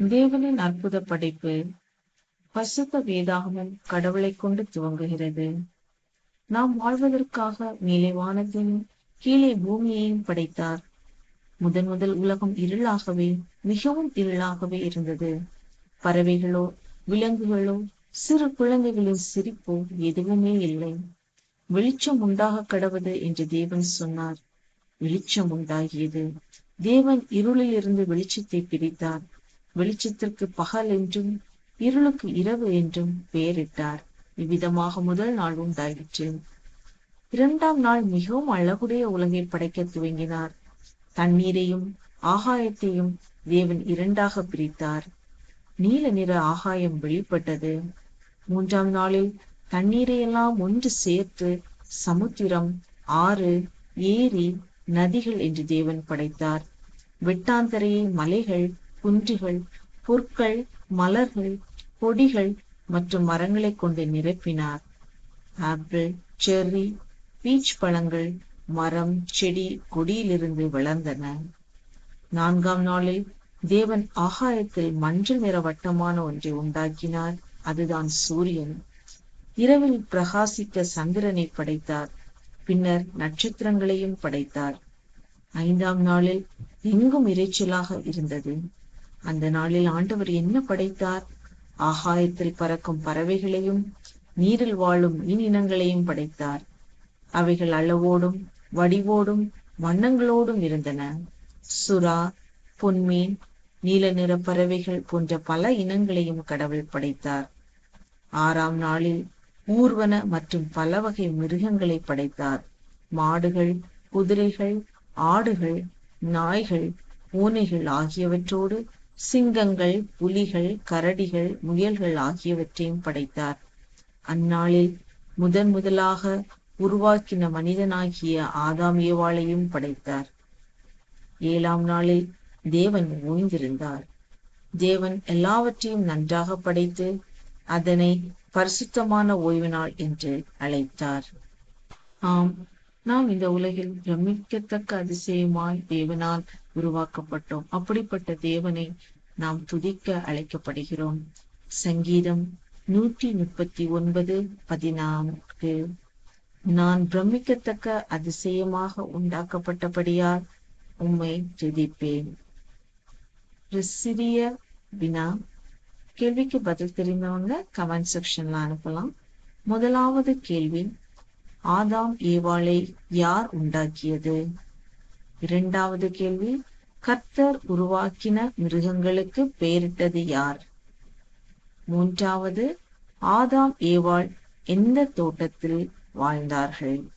தேவனின் அற்புத படைப்பு பசுத்த வேதாகமும் கடவுளை கொண்டு துவங்குகிறது. நாம் வாழ்வதற்காக மேலே வானத்தையும் கீழே பூமியையும் படைத்தார். முதன் முதல் உலகம் இருளாகவே மிகவும் இருளாகவே இருந்தது. பறவைகளோ விலங்குகளோ சிறு குழந்தைகளின் சிரிப்போ எதுவுமே இல்லை. வெளிச்சம் உண்டாக கடவுது என்று தேவன் சொன்னார். வெளிச்சம் உண்டாகியது. தேவன் இருளில் இருந்து வெளிச்சத்தை பிரித்தார் வெளிச்சத்திற்கு பகல் என்றும் இருளுக்கு இரவு என்றும் பெயரிட்டார். இவ்விதமாக முதல் நாள் உண்டாயிற்று. இரண்டாம் நாள் மிகவும் அழகுடைய உலகை படைக்க துவங்கினார். தண்ணீரையும் ஆகாயத்தையும் தேவன் இரண்டாக பிரித்தார். நீல நிற ஆகாயம் வெளிப்பட்டது. மூன்றாம் நாளில் தண்ணீரையெல்லாம் ஒன்று சேர்த்து சமுத்திரம் ஆறு ஏரி நதிகள் என்று தேவன் படைத்தார். வெட்டாந்தரையை மலைகள் குன்றுகள் புற்கள் மலர்கள் கொடிகள் மற்றும் மரங்களை கொண்டு நிரப்பினார். ஆப்பிள் செர்ரி பீச் பழங்கள் மரம் செடி கொடியிலிருந்து வளர்ந்தன. நான்காம் நாளில் தேவன் ஆகாயத்தில் மஞ்சள் நிற வட்டமான ஒன்றை உண்டாக்கினார். அதுதான் சூரியன். இரவில் பிரகாசிக்க சந்திரனை படைத்தார். பின்னர் நட்சத்திரங்களையும் படைத்தார். ஐந்தாம் நாளில் எங்கும் இறைச்சலாக இருந்தது. அந்த நாளில் ஆண்டவர் என்ன படைத்தார்? ஆகாயத்தில் பறக்கும் பறவைகளையும் நீரில் வாழும் மீன் இனங்களையும் படைத்தார். அவைகள் அளவோடும் வடிவோடும் வண்ணங்களோடும் இருந்தன. சுறா பொன்மீன் நீல நிற பறவைகள் போன்ற பல இனங்களையும் கடவுள் படைத்தார். ஆறாம் நாளில் ஊர்வன மற்றும் பல வகை மிருகங்களை படைத்தார். மாடுகள் குதிரைகள் ஆடுகள் நாய்கள் பூனைகள் ஆகியவற்றோடு சிங்கங்கள் புலிகள் கரடிகள் முயல்கள் ஆகியவற்றையும் படைத்தார். அந்நாளில் முதன் முதலாக உருவாக்கின மனிதனாகிய ஆதாம் ஏவாளையும் படைத்தார். ஏழாம் நாளில் தேவன் ஓய்ந்திருந்தார் தேவன் எல்லாவற்றையும் நன்றாக படைத்து அதனை பரிசுத்தமான ஓய்வு நாள் என்று அழைத்தார். ஆம் நாம் இந்த உலகில் பிரமிக்கத்தக்க அதிசயமாய் தேவனால் உருவாக்கப்பட்டோம். அப்படிப்பட்ட தேவனை நாம் துதிக்க அழைக்கப்படுகிறோம். சங்கீதம் நூற்றி முப்பத்தி ஒன்பது பதினான்கு. நான் பிரமிக்கத்தக்க அதிசயமாக உண்டாக்கப்பட்டபடியால் உம்மை துதிப்பேன். சிறிய வினா. கேள்விக்கு பதில் தெரிந்தவங்க கமெண்ட் செக்ஷன்ல அனுப்பலாம். முதலாவது கேள்வி. ஆதாம் ஏவாளை யார் உண்டாக்கியது? இரண்டாவது கேள்வி கர்த்தர் உருவாக்கின மிருகங்களுக்கு பெயரிட்டது யார்? மூன்றாவது ஆதாம் ஏவாள் எந்த தோட்டத்தில் வாழ்ந்தார்கள்?